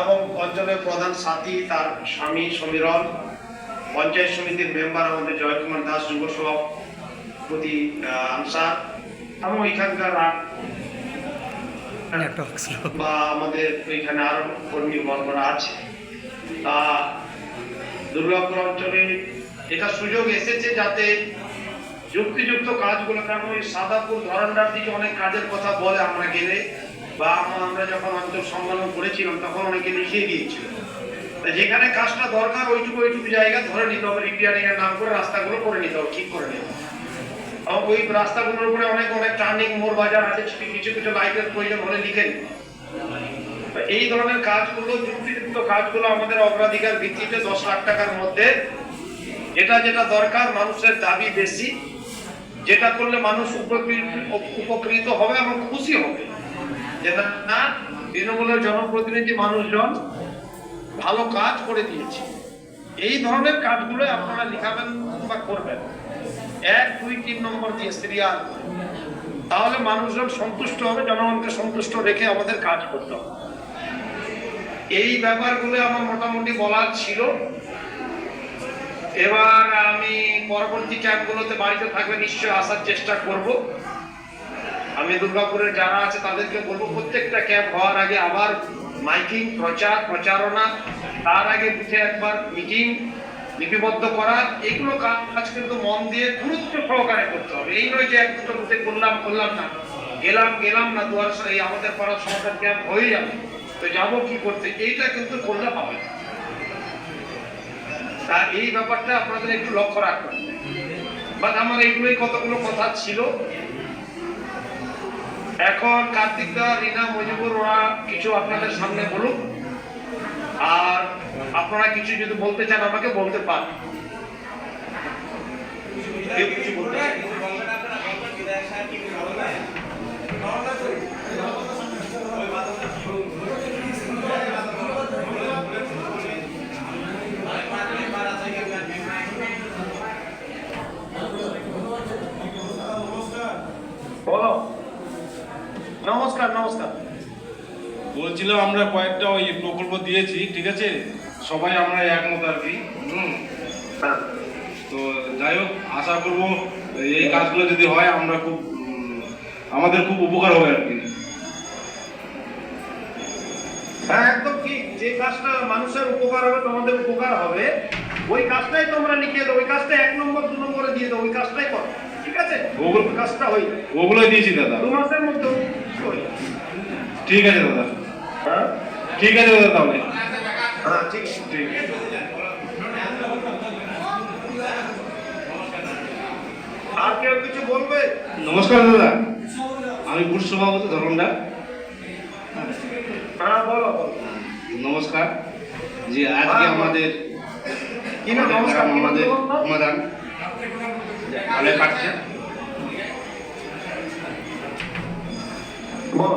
এবং অঞ্চলের প্রধান সাথী তার স্বামী সমীরণ পঞ্চায়েত সমিতির মেম্বার আমাদের জয়কুমার দাস যুব সভাপতি আনসার এবং এখানকার বা আমাদের এখানে আরও কর্মী বর্গরা আছে। তা দুর্গাপুর অঞ্চলে এটা সুযোগ এসেছে যাতে যুক্তিযুক্ত কাজগুলো কারণ ওই সাদাপুর ধরনটার দিকে অনেক কাজের কথা বলে আমরা গেলে। বা আমরা- যখন অঞ্চল সম্মেলন করেছিলাম, তখন অনেকে লিখিয়ে দিয়েছিল। যেখানে কাজটা দরকার, ওইটুকু ওইটুকু জায়গা ধরে নিতে হবে রিপেয়ারিং নাম করে রাস্তাগুলো করে নিতে হবে, ঠিক করে নিতে হবে। ওই রাস্তাগুলোর উপরে অনেক অনেক টার্নিং মোড় বাজার আছে কিছু কিছু লাইটের প্রয়োজন হলে লিখে এই ধরনের কাজগুলো, যুক্তিযুক্ত কাজগুলো আমাদের অগ্রাধিকার ভিত্তিতে দশ লাখ টাকার মধ্যে এটা যেটা দরকার, মানুষের দাবি বেশি যেটা করলে মানুষ উপকৃত হবে এবং খুশি হবে। না, তৃণমূলের জনপ্রতিনিধি মানুষজন ভালো কাজ করে দিয়েছে। এই ধরনের কাজগুলো আপনারা লিখাবেন বা করবেন। এক, দুই, তিন নম্বর দিয়ে সিরিয়াল তাহলে মানুষজন সন্তুষ্ট হবে, জনগণকে সন্তুষ্ট রেখে আমাদের কাজ করতে হবে। এই ব্যাপারগুলো আমার মোটামুটি বলার ছিল। এবার আমি পরবর্তী ক্যাম্পগুলোতে বাড়িতে থাকবে নিশ্চয়ই আসার চেষ্টা করব। আমি দুর্গাপুরের যারা আছে তাদেরকে বলব, প্রত্যেকটা ক্যাম্প হওয়ার আগে আবার মাইকিং, প্রচার, প্রচারণা, তার আগে বুথে একবার মিটিং লিপিবদ্ধ করা, এগুলো কাজ কিন্তু মন দিয়ে গুরুত্ব সহকারে করতে হবে। এই নয় যে এক দুটো বুথে করলাম করলাম না। গেলাম গেলাম না দুয়ার এই আমাদের পাড়ার সমাধান ক্যাম্প হয়ে যাবে। তো যাব কি করতে? এইটা কিন্তু করলে হবে না। তা এই ব্যাপারটা আপনাদের একটু লক্ষ্য রাখবেন। বাট আমার এগুলোই কতগুলো কথা ছিল। এখন কার্তিক দা, রিনা, মজিবুর, ওরা কিছু আপনাদের সামনে বলুক। আর আপনারা কিছু যদি বলতে চান, আমাকে বলতে পারেন কেউ কিছু বলতে চান? বলো নমস্কার নমস্কার। বলছিলাম আমরা কয়েকটা ওই প্রকল্প দিয়েছি ঠিক আছে? সবাই আমরা একমত আর কি হুম? তো যাই হোক আশা করব এই কাজগুলো যদি হয় আমরা খুব আমাদের খুব উপকার হবে আর কি। হ্যাঁ একদম ঠিক। যে কাজটা মানুষের উপকার হবে তোমাদের উপকার হবে ওই কাজটাই তোমরা লিখিয়ে দাও ওই কাজটা এক নম্বর দু নম্বরে দিয়ে দাও ওই কাজটাই করো। ঠিক আছে? ওগুলো- কাজটা হয়ে যাবে। ওগুলোই দিয়েছি দাদা। দু মাসের মধ্যে ঠিক আছে দাদা। হ্যাঁ? ঠিক আছে দাদা তাহলে। হ্যাঁ ঠিক। ঠিক আর কেউ কিছু বলবে? নমস্কার দাদা। আমি বুট সভাপতি ধরনডা হ্যাঁ বলো নমস্কার। যে আজকে আমাদের কি না নমস্কার আমাদের? সমাধান। ভালো কাটছে বলো।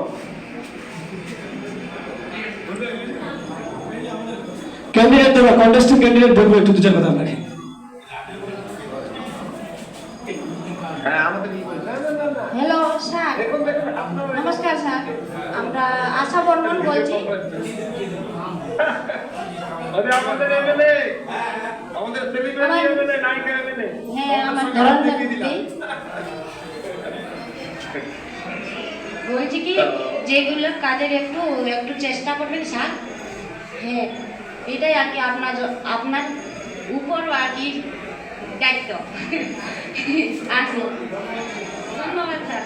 ক্যান্ডিডেট দেবো কন্টেস্টিং ক্যান্ডিডেট বলব একটু দু চার কথা আপনাকে হ্যাঁ আমাদের এই বলবে। না, না, না, না। হ্যালো স্যার নমস্কার স্যার আমরা আশা বর্মন বলছি। আমাদের এমএলএ আমাদের সেলিব্রিটি এমএলএ নায়িকা এমএলএ হ্যাঁ ধরন বলছি কি যেগুলো কাজের একটু একটু চেষ্টা করবেন স্যার। হ্যাঁ এটাই আর কি আপনার আপনার উপর আর কি দায়িত্ব। আসুন। ধন্যবাদ স্যার।